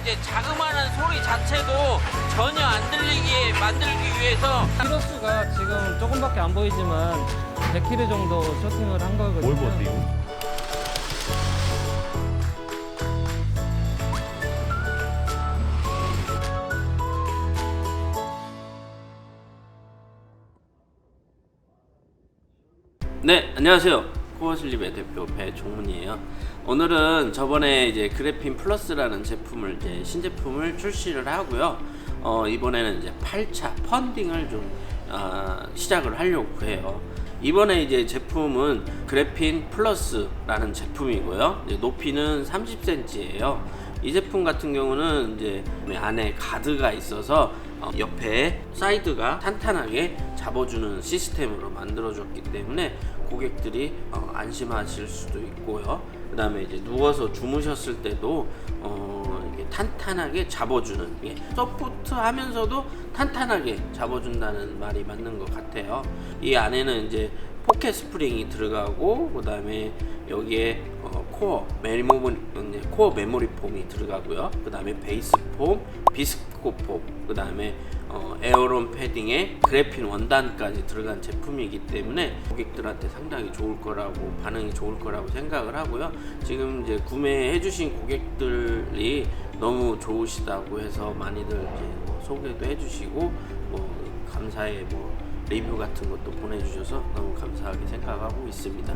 이제 자그마한 소리 자체도 전혀 안 들리게 만들기 위해서 키로수가 지금 조금밖에 안 보이지만 100km 정도 쇼팅을 한 거거든요. 뭘 보세요? 네, 안녕하세요. 코어슬립의 대표 배종문이에요. 오늘은 저번에 이제 그래핀 플러스라는 제품을 이제 신제품을 출시를 하고요. 어, 이번에는 이제 8차 펀딩을 좀 아, 시작을 하려고 해요. 이번에 이제 제품은 그래핀 플러스라는 제품이고요. 높이는 30cm예요. 이 제품 같은 경우는 이제 안에 가드가 있어서 어, 옆에 사이드가 탄탄하게 잡아주는 시스템으로 만들어졌기 때문에 고객들이 어, 안심하실 수도 있고요. 그 다음에 이제 누워서 주무셨을 때도 어, 탄탄하게 잡아주는 예, 서포트 하면서도 탄탄하게 잡아준다는 말이 맞는 것 같아요. 이 안에는 이제 포켓 스프링이 들어가고 그 다음에 여기에 어, 코어 메모리 이제 코어 메모리 폼이 들어가고요. 그 다음에 베이스 폼, 비스코 폼, 그 다음에 어, 에어론 패딩에 그래핀 원단까지 들어간 제품이기 때문에 고객들한테 상당히 좋을 거라고 반응이 좋을 거라고 생각을 하고요. 지금 이제 구매해주신 고객들이 너무 좋으시다고 해서 많이들 이제 뭐 소개도 해주시고 뭐 감사의 뭐 리뷰 같은 것도 보내주셔서 너무 감사하게 생각하고 있습니다.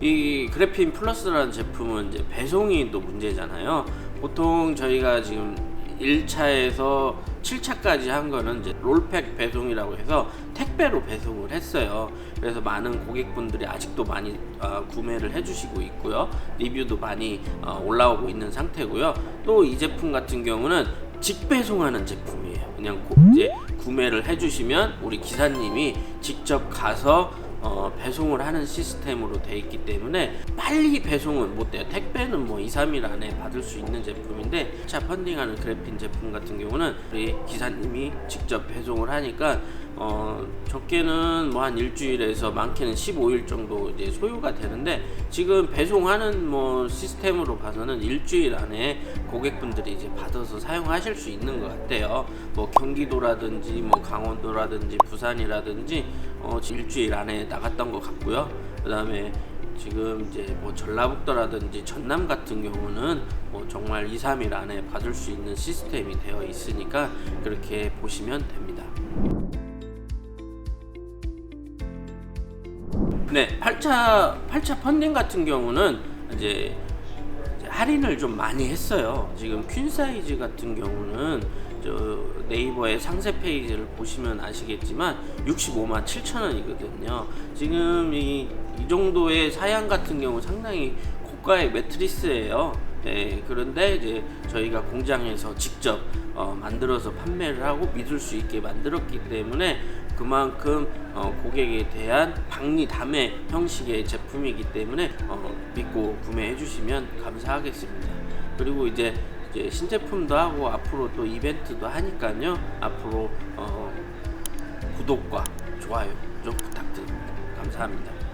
이 그래핀 플러스라는 제품은 이제 배송이 또 문제잖아요. 보통 저희가 지금 1차에서 7차까지 한 거는 이제 롤팩 배송이라고 해서 택배로 배송을 했어요. 그래서 많은 고객분들이 아직도 많이 어, 구매를 해주시고 있고요. 리뷰도 많이 어, 올라오고 있는 상태고요. 또 이 제품 같은 경우는 직배송하는 제품이에요. 그냥 고- 이제 구매를 해주시면 우리 기사님이 직접 가서 어, 배송을 하는 시스템으로 돼 있기 때문에 빨리 배송은 못 돼요. 택배 는 뭐 2, 3일 안에 받을 수 있는 제품인데 차 펀딩하는 그래핀 제품 같은 경우는 우리 기사님이 직접 배송을 하니까 어, 적게는 뭐 한 일주일에서 많게는 15일 정도 이제 소요가 되는데 지금 배송하는 뭐 시스템으로 봐서는 일주일 안에 고객분들이 이제 받아서 사용하실 수 있는 것 같아요. 뭐 경기도라든지 뭐 강원도라든지 부산이라든지 어, 일주일 안에 나갔던 것 같고요. 그 다음에 지금 이제 뭐 전라북도라든지 전남 같은 경우는 뭐 정말 2, 3일 안에 받을 수 있는 시스템이 되어 있으니까 그렇게 보시면 됩니다. 네, 8차 8차 펀딩 같은 경우는 이제 할인을 좀 많이 했어요. 지금 퀸 사이즈 같은 경우는 저 네이버의 상세 페이지를 보시면 아시겠지만 65만 7천 원이거든요. 지금 이, 이 정도의 사양 같은 경우 상당히 고가의 매트리스예요. 네, 그런데 이제 저희가 공장에서 직접 어, 만들어서 판매를 하고 믿을 수 있게 만들었기 때문에 그만큼 어, 고객에 대한 박리 담의 형식의 제품이기 때문에 어, 믿고 구매해 주시면 감사하겠습니다. 그리고 이제, 이제 신제품도 하고 앞으로 또 이벤트도 하니까요. 앞으로 어, 구독과 좋아요 좀 부탁드립니다. 감사합니다.